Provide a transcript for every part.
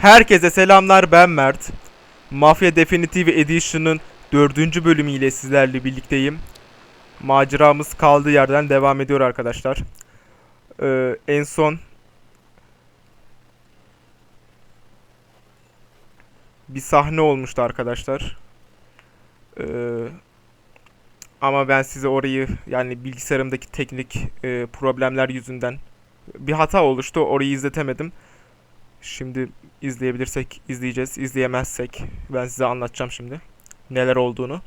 Herkese selamlar ben Mert. Mafya Definitive Edition'ın dördüncü bölümüyle sizlerle birlikteyim. Maceramız kaldığı yerden devam ediyor arkadaşlar. Ee, en son bir sahne olmuştu arkadaşlar. Ee, ama ben size orayı yani bilgisayarımdaki teknik e, problemler yüzünden bir hata oluştu. Orayı izletemedim. Şimdi izleyebilirsek izleyeceğiz. İzleyemezsek ben size anlatacağım şimdi neler olduğunu.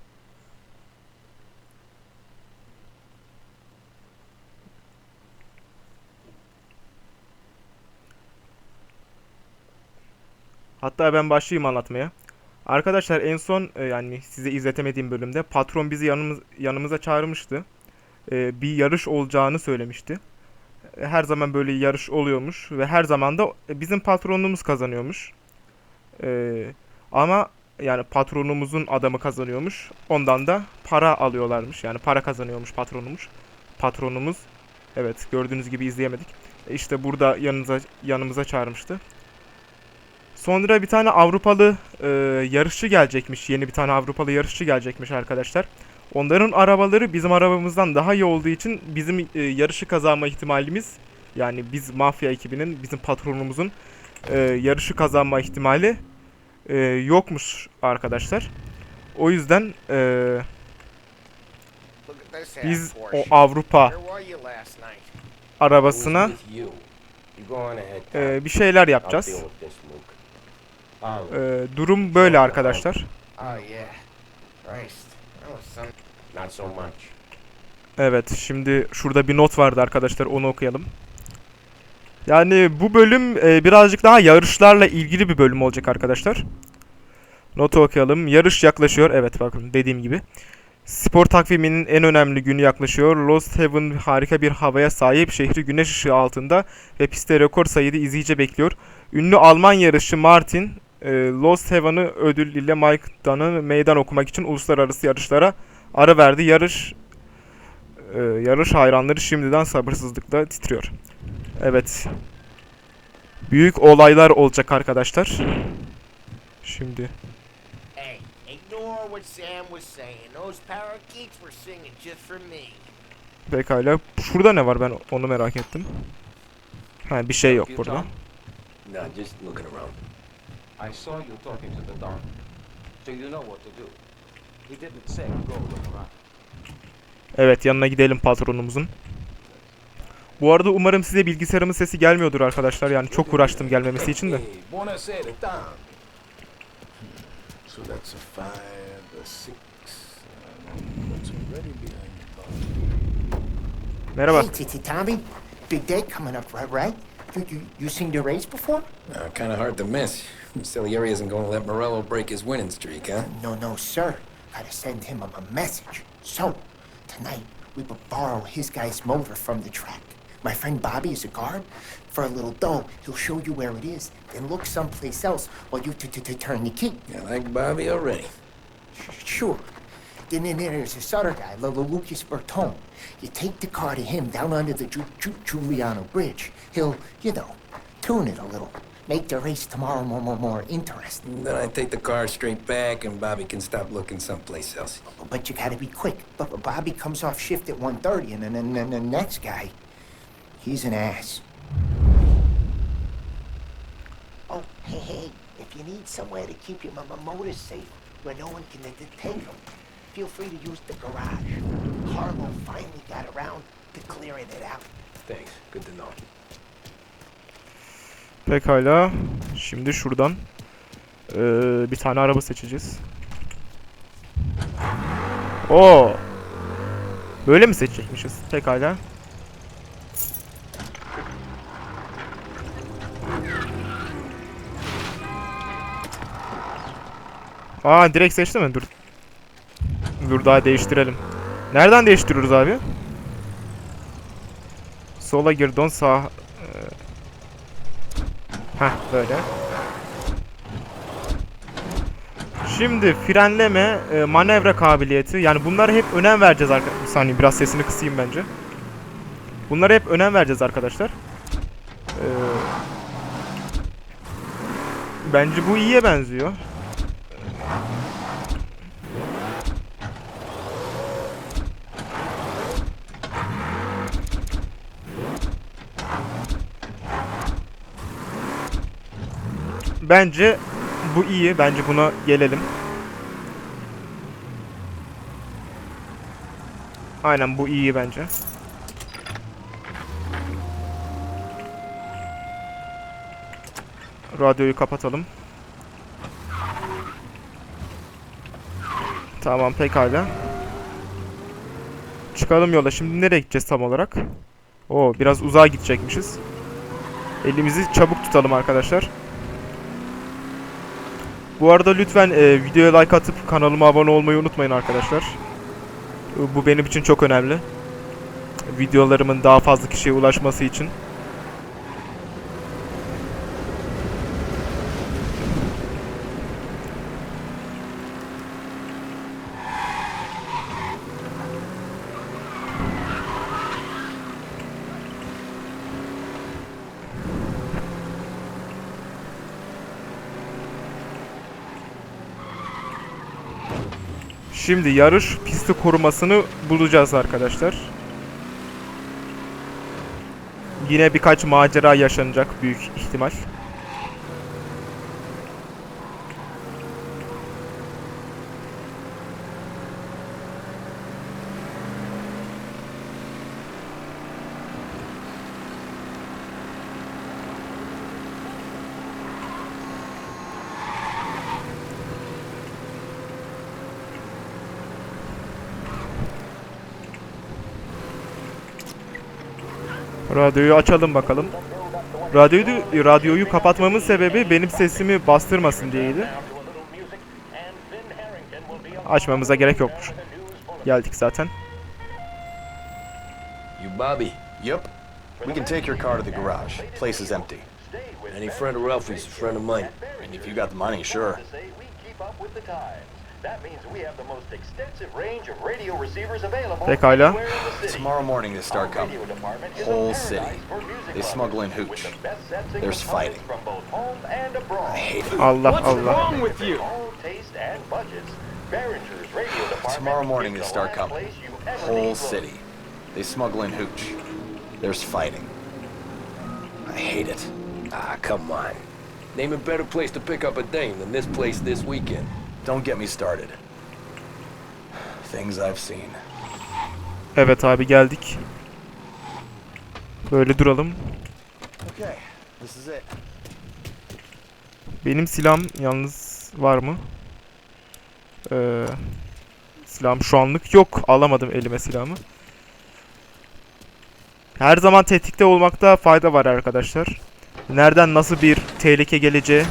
Hatta ben başlayayım anlatmaya. Arkadaşlar en son e, yani size izletemediğim bölümde patron bizi yanımız, yanımıza çağırmıştı. E, bir yarış olacağını söylemişti. E, Her zaman böyle yarış oluyormuş ve her zaman da bizim patronluğumuz kazanıyormuş. E, ama yani patronumuzun adamı kazanıyormuş. Ondan da para alıyorlarmış. Yani para kazanıyormuş patronumuz. Patronumuz. Evet gördüğünüz gibi izleyemedik. E, İşte burada yanımıza yanımıza çağırmıştı. Sonra bir tane Avrupalı e, yarışçı gelecekmiş. Yeni bir tane Avrupalı yarışçı gelecekmiş arkadaşlar. Onların arabaları bizim arabamızdan daha iyi olduğu için bizim e, yarışı kazanma ihtimalimiz yani biz mafya ekibinin bizim patronumuzun e, yarışı kazanma ihtimali e, yokmuş arkadaşlar. O yüzden e, biz o. Avrupa arabasına e, bir şeyler yapacağız. E, durum böyle arkadaşlar. Evet, şimdi şurada bir not vardı arkadaşlar, onu okuyalım. Yani bu bölüm e, birazcık daha yarışlarla ilgili bir bölüm olacak arkadaşlar. Notu okuyalım. Yarış yaklaşıyor. Evet bakın dediğim gibi. Spor takviminin en önemli günü yaklaşıyor. Lost Heaven harika bir havaya sahip. Şehri güneş ışığı altında ve pistte rekor sayıda izleyici bekliyor. Ünlü Alman yarışçı Martin, e, Lost Heaven'ı ödül ile Mike Dunn'ı meydan okumak için uluslararası yarışlara ara verdi. Yarış ee, yarış hayranları şimdiden sabırsızlıkla titriyor. Evet. Büyük olaylar olacak arkadaşlar. Şimdi Hey, ignore what Sam was saying. Those parakeets were singing just for me. pekala. Şurada ne var ben onu merak ettim. Ha bir şey yok burada. No, just looking around. I saw you talking to the Don. So you know what to do. He didn't say go look around. Evet yanına gidelim patronumuzun. Bu arada umarım size bilgisayarımın sesi gelmiyordur arkadaşlar. Yani çok uğraştım gelmemesi için de. Bar? Merhaba. Hey, Titi Tommy. Big day coming up, right? Right? You, you, you seen the race before? Uh, kind of hard to miss. Salieri isn't going to let Morello break his winning streak, huh? No, no, sir. Gotta send him a, message. So, tonight, we will borrow his guy's motor from the track. My friend Bobby is a guard. For a little dough, he'll show you where it is, then look someplace else while you t- t- t- turn the key. I like Bobby already. Sure. Then, then there's this other guy, Lolo Lucas Bertone. You take the car to him down under the Ju- Ju- Giuliano Bridge. He'll, you know, tune it a little. Make the race tomorrow more, more, more interesting. Then I take the car straight back, and Bobby can stop looking someplace else. But you gotta be quick. But Bobby comes off shift at 1.30, and then, then, then the next guy, he's an ass. Oh, hey, hey, if you need somewhere to keep your m- m- motor safe, where no one can take them, feel free to use the garage. Harlow finally got around to clearing it out. Thanks. Good to know. Pekala. Şimdi şuradan eee, bir tane araba seçeceğiz. Oo. Böyle mi seçecekmişiz? Pekala. Aa direkt seçti mi? Dur. Dur daha değiştirelim. Nereden değiştiriyoruz abi? Sola gir don sağ Heh böyle. Şimdi frenleme, e, manevra kabiliyeti yani bunlara hep önem vereceğiz arkadaşlar. Bir saniye biraz sesini kısayım bence. Bunlara hep önem vereceğiz arkadaşlar. Ee, Bence bu iyiye benziyor. Bence bu iyi. Bence buna gelelim. Aynen bu iyi bence. Radyoyu kapatalım. Tamam pekala. Çıkalım yola. Şimdi nereye gideceğiz tam olarak? Oo biraz uzağa gidecekmişiz. Elimizi çabuk tutalım arkadaşlar. Bu arada lütfen e, videoya like atıp kanalıma abone olmayı unutmayın arkadaşlar. Bu benim için çok önemli. Videolarımın daha fazla kişiye ulaşması için. Şimdi yarış pisti korumasını bulacağız arkadaşlar. Yine birkaç macera yaşanacak büyük ihtimal. Radyoyu açalım bakalım. Radyoyu, radyoyu kapatmamın sebebi benim sesimi bastırmasın diyeydi. Açmamıza gerek yokmuş. Geldik zaten. You Bobby. Yep. We can take your car to the garage. Place is empty. Any friend of Ralphie's, a friend of mine. And if you got the money, sure. Say we keep up with the times. That means we have the most extensive range of radio receivers available Pekala. anywhere in the city. Tomorrow morning they start Our coming. radio department is a Whole paradise city. for music They lovers, smuggle in with hooch. the best sets and There's components fighting. From both home and abroad. I hate it. Allah Allah. All taste and budgets. Behringer's radio department Tomorrow morning is they the start last coming. place you ever Whole need look. city. They smuggle in hooch. There's fighting. I hate it. Ah, come on. Name a better place to pick up a dame than this place this weekend. Don't get me started. Things I've seen. Evet abi geldik. Böyle duralım. Okay, this is it. Benim silahım yalnız var mı? Ee, silahım şu anlık yok. Alamadım elime silahımı. Her zaman tetikte olmakta fayda var arkadaşlar. Nereden nasıl bir tehlike geleceği...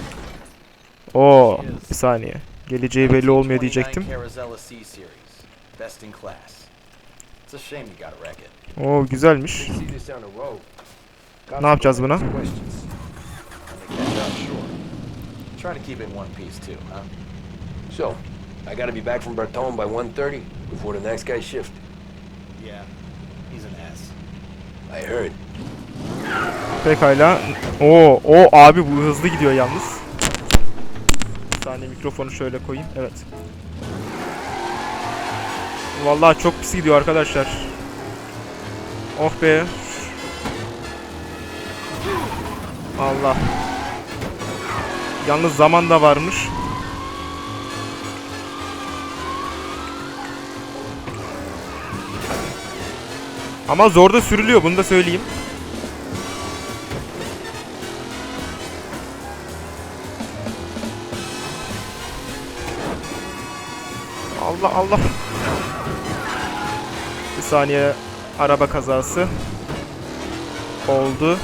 Oo, bir saniye. Geleceği belli olmuyor diyecektim. 29 Carazella C series. Best in class. It's a shame you gotta wreck it. Oo güzelmiş. Ne yapacağız buna? Try to keep it in one piece too, huh? So, I gotta be back from Bertone by 1.30 before the next guy's shift. Yeah. He's an ass. I heard. Pekala. Oo, o abi bu hızlı gidiyor yalnız. Saniye mikrofonu şöyle koyayım. Evet. Vallahi çok pis gidiyor arkadaşlar. Oh be. Allah. Yalnız zaman da varmış. Ama zor da sürülüyor bunu da söyleyeyim. Allah Allah. Bir saniye araba kazası oldu.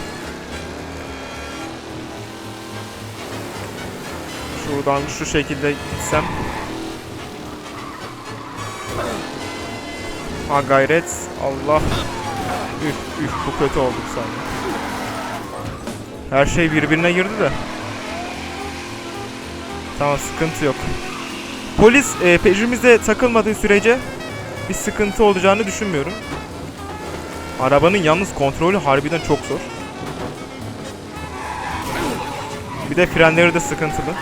Şuradan şu şekilde gitsem. Ha gayret. Allah. Üf üf bu kötü oldu saniye. Her şey birbirine girdi de. Tamam sıkıntı yok. Polis e, peşimize takılmadığı sürece bir sıkıntı olacağını düşünmüyorum. Arabanın yalnız kontrolü harbiden çok zor. Bir de frenleri de sıkıntılı.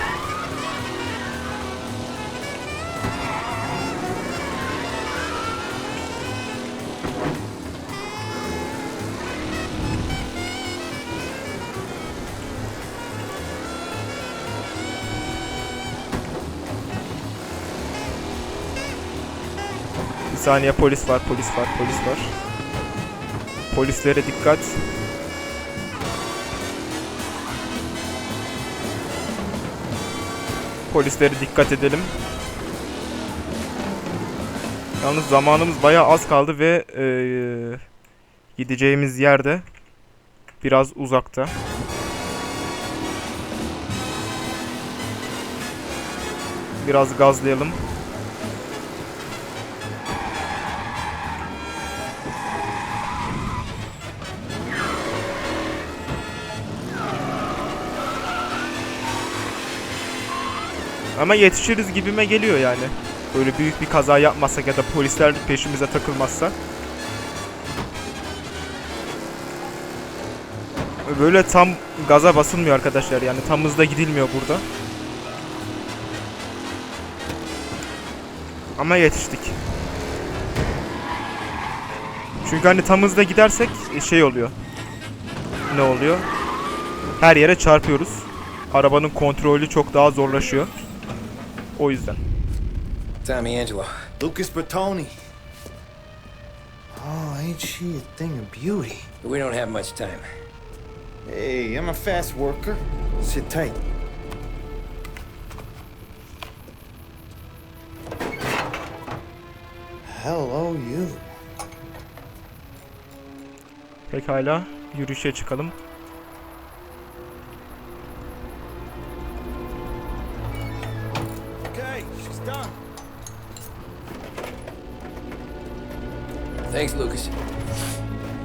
Saniye polis var, polis var, polis var. Polislere dikkat. Polislere dikkat edelim. Yalnız zamanımız bayağı az kaldı ve eee, gideceğimiz yerde biraz uzakta. Biraz gazlayalım. Ama yetişiriz gibime geliyor yani. Böyle büyük bir kaza yapmazsak ya da polisler peşimize takılmazsa. Böyle tam gaza basılmıyor arkadaşlar yani tam hızda gidilmiyor burada. Ama yetiştik. Çünkü hani tam hızda gidersek e, şey oluyor. Ne oluyor? Her yere çarpıyoruz. Arabanın kontrolü çok daha zorlaşıyor. O yüzden. Tommy Angelo. Lucas Bertoni. Oh, ain't she a thing of beauty? We don't have much time. Hey, I'm a fast worker. Sit tight. Hello, you. Pekala yürüyüşe çıkalım. Thanks, Lucas.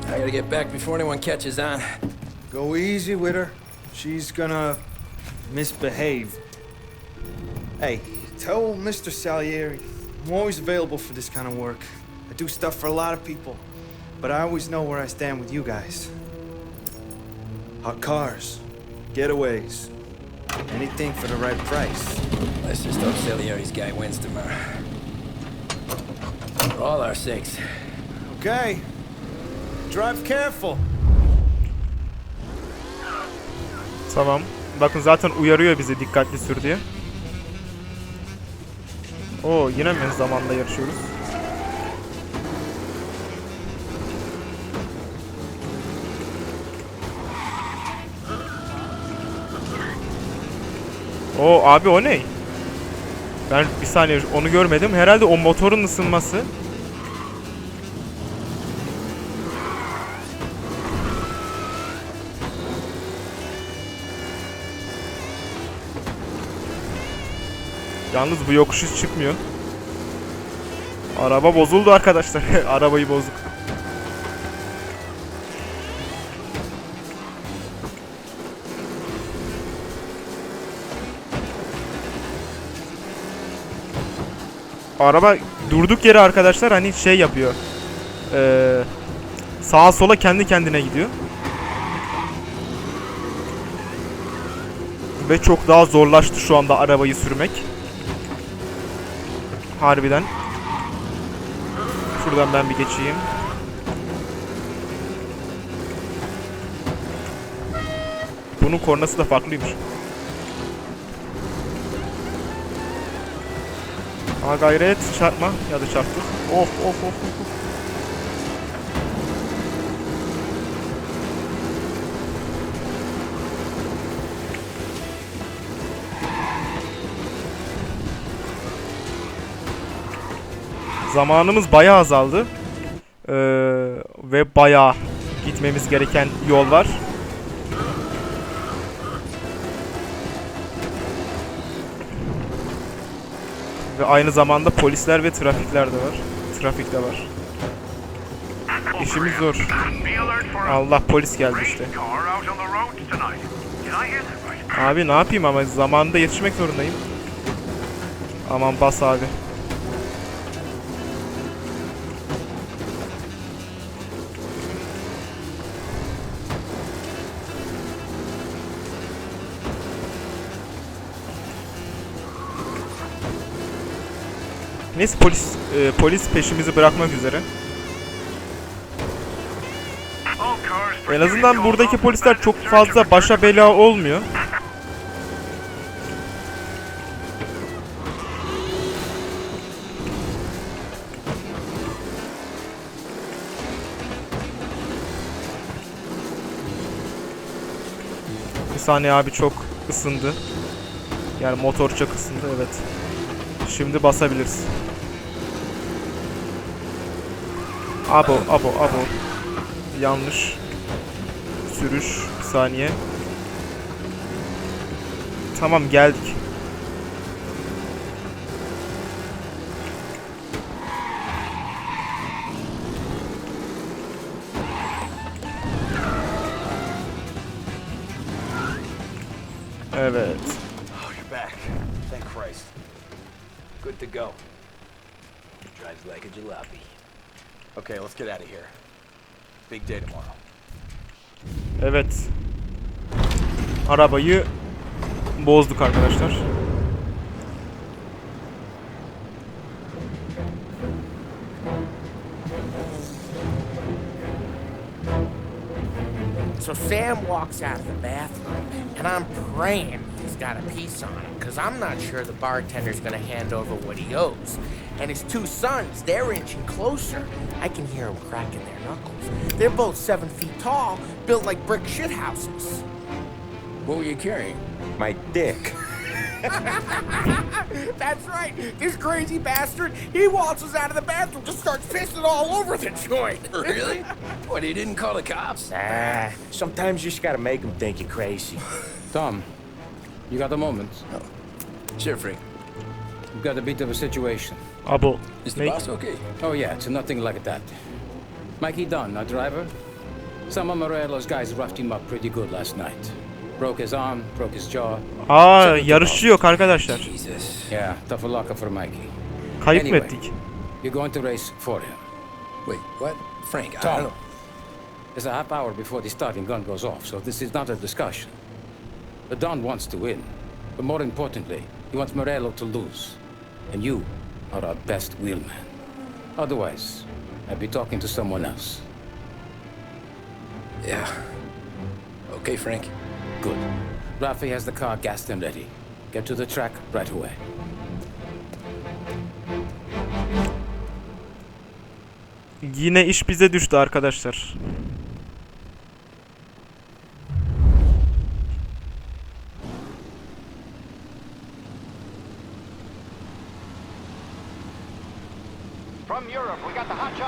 I gotta get back before anyone catches on. Go easy with her. She's gonna misbehave. Hey, tell Mr. Salieri I'm always available for this kind of work. I do stuff for a lot of people, but I always know where I stand with you guys. Hot cars, getaways, anything for the right price. Let's just hope Salieri's guy wins tomorrow. For all our sakes. Okay. Drive careful. Tamam. Bakın zaten uyarıyor bizi dikkatli sür diye. Oo yine mi zamanda yarışıyoruz? Oo abi o ne? Ben bir saniye onu görmedim. Herhalde o motorun ısınması. Yalnız bu yokuş hiç çıkmıyor. Araba bozuldu arkadaşlar. Arabayı bozduk. Araba durduk yere arkadaşlar hani şey yapıyor. Ee, sağa sola kendi kendine gidiyor. Ve çok daha zorlaştı şu anda arabayı sürmek. Harbiden. Şuradan ben bir geçeyim. Bunun kornası da farklıymış. Ha gayret çarpma ya da çarptı. Of of of of. Zamanımız bayağı azaldı. Ee, ve bayağı gitmemiz gereken yol var. Ve aynı zamanda polisler ve trafikler de var. Trafik de var. İşimiz zor. Allah polis geldi işte. Abi ne yapayım ama zamanında yetişmek zorundayım. Aman bas abi. Neyse polis e, polis peşimizi bırakmak üzere. En azından buradaki polisler çok fazla başa bela olmuyor. Bir saniye abi çok ısındı. Yani motor çok ısındı evet. Şimdi basabiliriz. Abo, abo, abo. Yanlış. Sürüş. Bir saniye. Tamam geldik. Get out of here. Big day tomorrow. Evet. Arabayı bozduk arkadaşlar. So Sam walks out of the bathroom, and I'm praying he's got a piece on him, because I'm not sure the bartender's going to hand over what he owes. And his two sons, they're inching closer. I can hear them cracking their knuckles. They're both seven feet tall, built like brick shithouses. What were you carrying? My dick. That's right. This crazy bastard, he waltzes out of the bathroom, just starts pissing all over the joint. Really? What, he didn't call the cops? Ah, sometimes you just gotta make them think you're crazy. Tom, you got a moment? Sure, Frank. We've got a bit of a situation. Abo. Is the Ne? boss okay? Oh yeah, it's nothing like that. Mikey Dunn, our driver. Some of Morello's guys roughed him up pretty good last night. Broke his arm, broke his jaw. Aa yarışçı yok arkadaşlar. Jesus. Yeah, tough luck for Mikey. Kayıp mı Anyway. ettik? You're going to race for him. Wait, what? Frank, I don't Tom, know. there's a half hour before the starting gun goes off, so this is not a discussion. The Don wants to win, but more importantly, he wants Morello to lose. And you are our best wheelman. Otherwise, I'd be talking to someone else. Yeah. Okay, Frank. Good. Rafi has the car gassed and ready. Get to the track right away. Yine iş bize düştü arkadaşlar. From Europe, we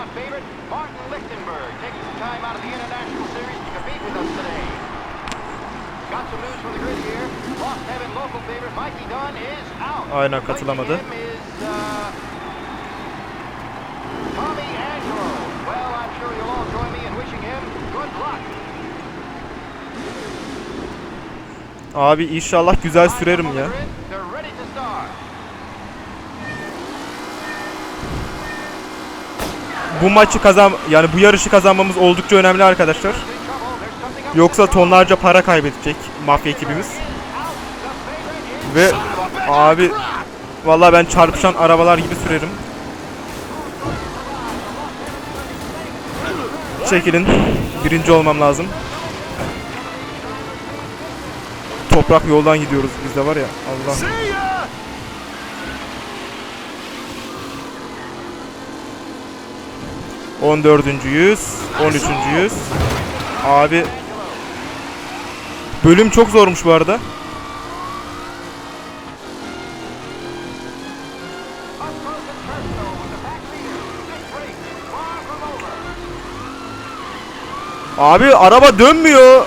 hotshot favorite, Martin Lichtenberg, taking some time out of the International Series to compete with us today. Got some news from the grid here. Lost Heaven local favorite Mikey Dunn is out. Aynen katılamadı. uh, Tommy Angelo. Well, I'm sure you'll all join me in wishing him good luck. Abi inşallah güzel sürerim ya. Bu maçı kazan yani bu yarışı kazanmamız oldukça önemli arkadaşlar. Yoksa tonlarca para kaybedecek mafya ekibimiz. Ve abi vallahi ben çarpışan arabalar gibi sürerim. Çekilin. Birinci olmam lazım. Toprak yoldan gidiyoruz biz de var ya. Allah. On dördüncüyüz. On üçüncüyüz. Abi Bölüm çok zormuş bu arada. Abi araba dönmüyor.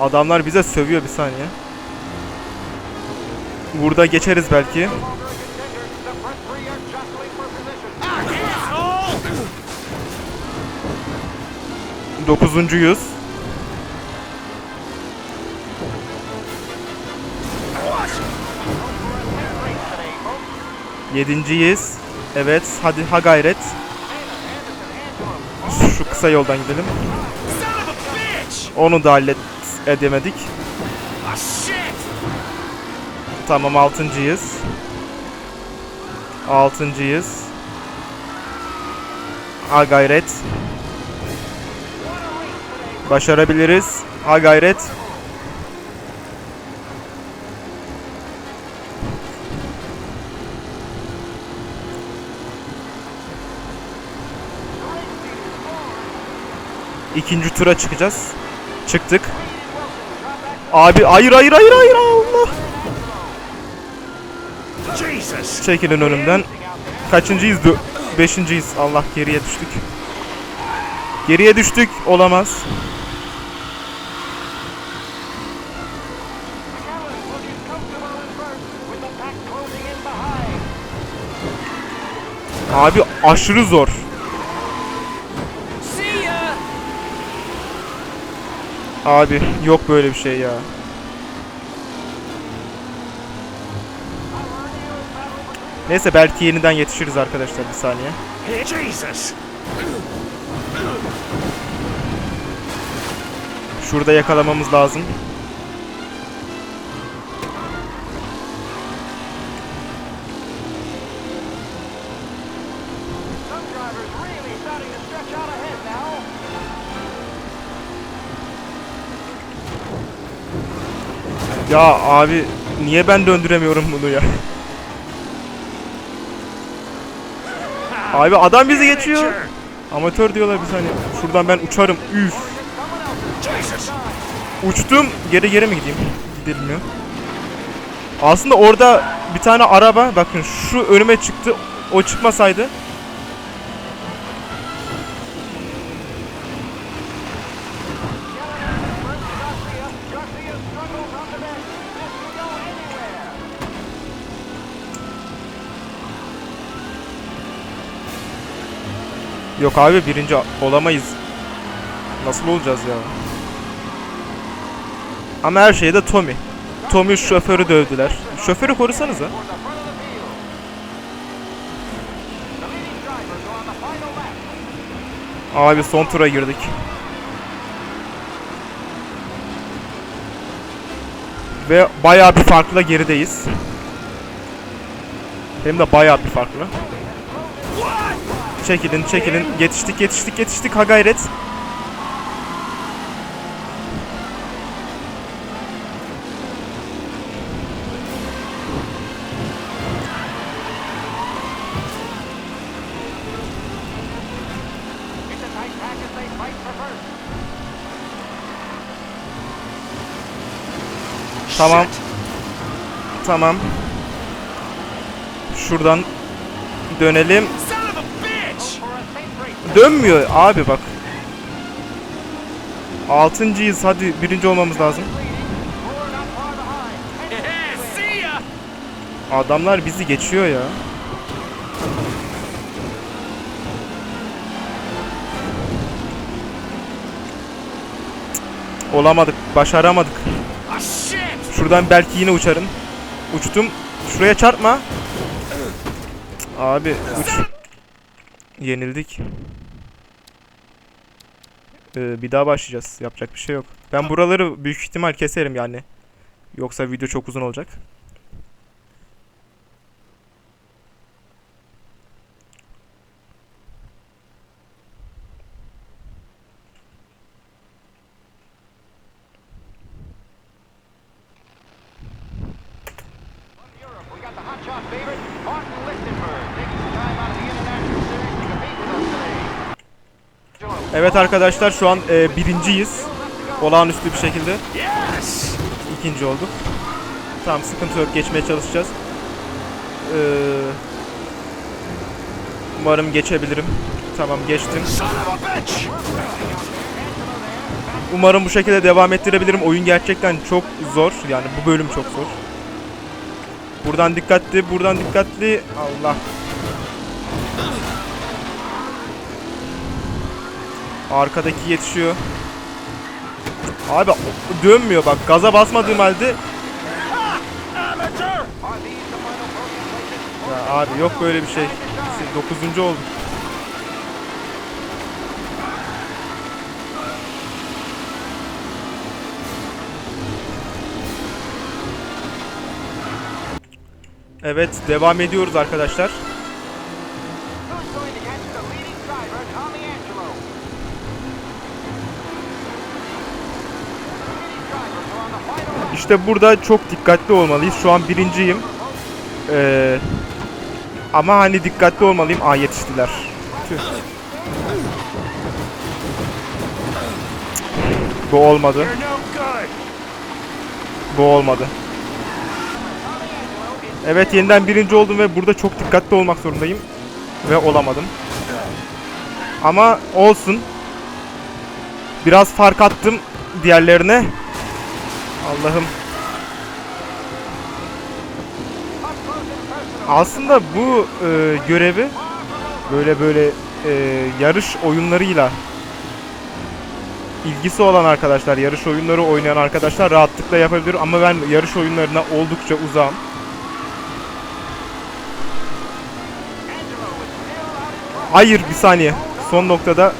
Adamlar bize sövüyor bir saniye. Burada geçeriz belki. Dokuzuncuyuz. Yedinciyiz. Evet, hadi ha gayret. Şu kısa yoldan gidelim. Onu da hallet edemedik. Tamam altıncıyız. Altıncıyız. Ha gayret. Başarabiliriz. Ha gayret. İkinci tura çıkacağız. Çıktık. Abi hayır hayır hayır hayır Allah. Çekilin önümden. Kaçıncıyız? Beşinciyiz. Allah geriye düştük. Geriye düştük. Olamaz. Abi aşırı zor. Abi yok böyle bir şey ya. Neyse belki yeniden yetişiriz arkadaşlar bir saniye. Şurada yakalamamız lazım. Ya abi niye ben döndüremiyorum bunu ya? Abi adam bizi geçiyor. Amatör diyorlar bir saniye. Şuradan ben uçarım. Üf. Uçtum. Geri geri mi gideyim? Gidilmiyor. Aslında orada bir tane araba bakın şu önüme çıktı. O çıkmasaydı Yok abi birinci olamayız. Nasıl olacağız ya? Ama her şeyde Tommy. Tommy şoförü dövdüler. Şoförü korusanıza. Abi son tura girdik. Ve bayağı bir farkla gerideyiz. Hem de bayağı bir farklı. Çekilin çekilin. Yetiştik yetiştik yetiştik ha gayret. Tamam. Tamam. Şuradan dönelim. For a safe race. Dönmüyor abi bak. Altıncıyız hadi birinci olmamız lazım. Adamlar bizi geçiyor ya. Olamadık, başaramadık. Şuradan belki yine uçarım. Uçtum. Şuraya çarpma. Abi uç. Yenildik. Ee, bir daha başlayacağız. Yapacak bir şey yok. Ben buraları büyük ihtimal keserim yani. Yoksa video çok uzun olacak. Europe, we got the hotshot favorite, Martin Lichtenberg, taking some time out of the International Series to compete with us today. Evet arkadaşlar şu an e, birinciyiz. Olağanüstü bir şekilde. İkinci olduk. Tamam sıkıntı yok geçmeye çalışacağız. Ee, umarım geçebilirim. Tamam geçtim. Umarım bu şekilde devam ettirebilirim. Oyun gerçekten çok zor. Yani bu bölüm çok zor. Buradan dikkatli, buradan dikkatli. Allah. Arkadaki yetişiyor. Abi dönmüyor bak. Gaza basmadığım halde. Ya abi yok böyle bir şey. Siz dokuzuncu olduk. Evet devam ediyoruz arkadaşlar. İşte burada çok dikkatli olmalıyız. Şu an birinciyim. Ee, ama hani dikkatli olmalıyım. Aa yetiştiler. Tüh. Bu olmadı. Bu olmadı. Evet yeniden birinci oldum ve burada çok dikkatli olmak zorundayım. Ve olamadım. Ama olsun. Biraz fark attım diğerlerine. Allah'ım. Aslında bu e, görevi böyle böyle e, yarış oyunlarıyla ilgisi olan arkadaşlar, yarış oyunları oynayan arkadaşlar rahatlıkla yapabilir ama ben yarış oyunlarına oldukça uzağım. Hayır bir saniye. Son noktada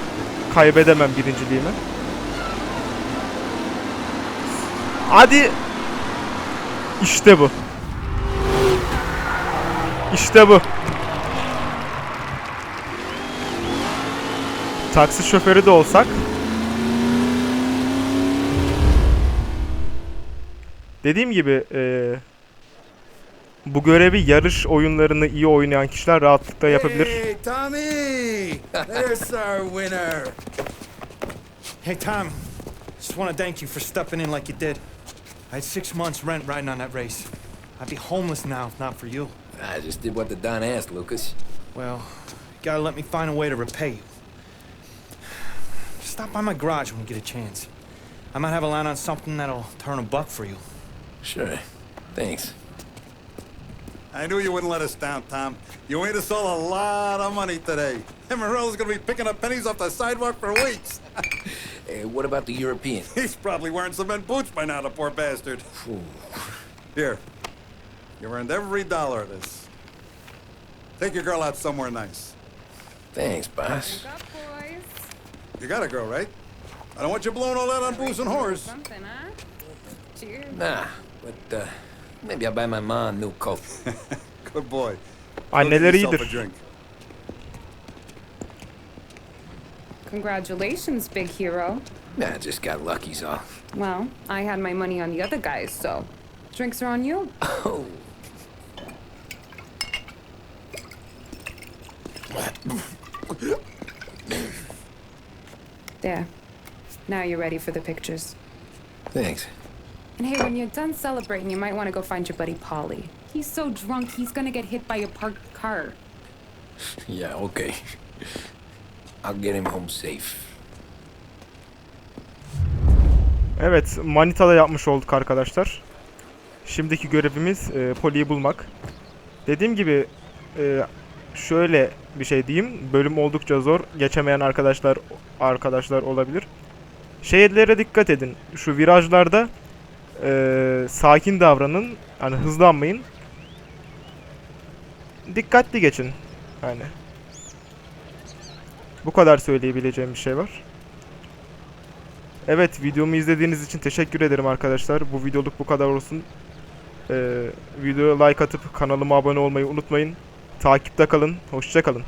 kaybedemem birinciliğimi. Hadi. İşte bu. İşte bu. Taksi şoförü de olsak. Dediğim gibi eee, bu görevi yarış oyunlarını iyi oynayan kişiler rahatlıkla yapabilir. Hey, Tommy! There's our winner. Hey, Tom. Just want to thank you for stepping in like you did. I had six months rent riding on that race. I'd be homeless now if not for you. I just did what the Don asked, Lucas. Well, you gotta let me find a way to repay you. Stop by my garage when you get a chance. I might have a line on something that'll turn a buck for you. Sure. Thanks. I knew you wouldn't let us down, Tom. You made us all a lot of money today. And Morello's gonna be picking up pennies off the sidewalk for weeks. Hey, what about the European? He's probably wearing cement boots by now, the poor bastard. Here. You earned every dollar of this. Take your girl out somewhere nice. Thanks, boss. up, boys. You got a girl, right? I don't want you blowing all that on booze and whores. Something, huh? Cheers. Nah, but uh, maybe I'll buy my mom a new coat. Good boy. Anneleri Yourself a iyidir. Congratulations, big hero. nah, I just got lucky's all. Well, I had my money on the other guys, so drinks are on you. Oh. There. Now you're ready for the pictures. Thanks. And hey, when you're done celebrating, you might want to go find your buddy Polly. He's so drunk, he's gonna get hit by a parked car. Yeah, okay. I'll get him home safe. Evet, Manita'da yapmış olduk arkadaşlar. Şimdiki görevimiz e, Poli'yi bulmak. Dediğim gibi e, şöyle bir şey diyeyim. Bölüm oldukça zor. Geçemeyen arkadaşlar arkadaşlar olabilir. Şeylere dikkat edin. Şu virajlarda e, sakin davranın. Hani hızlanmayın. Dikkatli geçin. Yani. Bu kadar söyleyebileceğim bir şey var. Evet videomu izlediğiniz için teşekkür ederim arkadaşlar. Bu videoluk bu kadar olsun. Ee, videoya like atıp kanalıma abone olmayı unutmayın. Takipte kalın. Hoşça kalın.